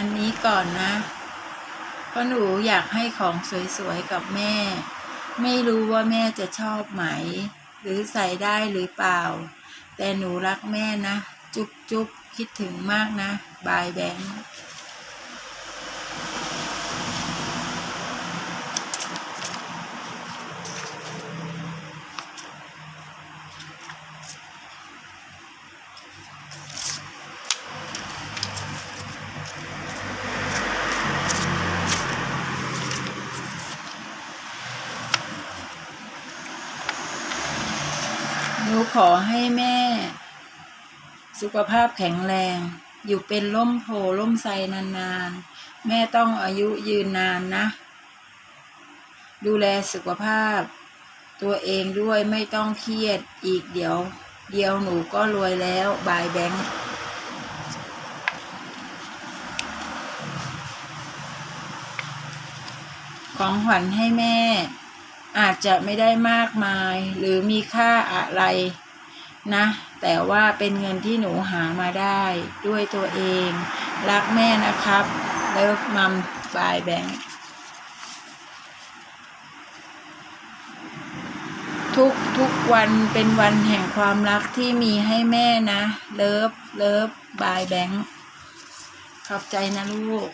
อันนี้ก่อนนะ เพราะหนูอยากให้ของสวยๆกับแม่ ไม่รู้ว่าแม่จะชอบไหม หรือใส่ได้หรือเปล่า แต่หนูรักแม่นะ จุ๊บจุ๊บคิดถึงมากนะ บายแบงค์ หนูขอให้แม่ สุขภาพแข็งแรง อยู่เป็นร่มโพร่มไทรนานๆ แม่ต้องอายุยืนนานนะ ดูแลสุขภาพ ตัวเองด้วยไม่ต้องเครียดอีกเดี๋ยว เดียวหนูก็รวยแล้วบายแบงค์ของขวัญให้แม่ อาจจะไม่ได้มากมายหรือมีค่าอะไรนะ แต่ว่าเป็นเงินที่หนูหามาได้ด้วยตัวเอง รักแม่นะครับ เลิฟมัมบายแบงค์ทุกทุกวันเป็นวันแห่งความรักที่มีให้แม่นะ เลิฟเลิฟบายแบงค์ขอบใจนะลูก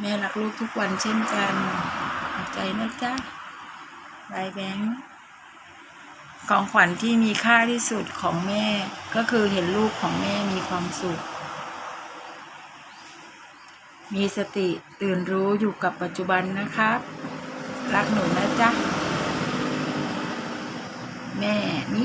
แม่รักลูกทุกวันเช่นกัน ใจนะจ๊ะลายแบงค์ของขวัญที่มีค่าที่สุดของแม่ ก็คือเห็นลูกของแม่มีความสุข มีสติตื่นรู้อยู่กับปัจจุบันนะครับ รักหนูนะจ๊ะ แม่นิ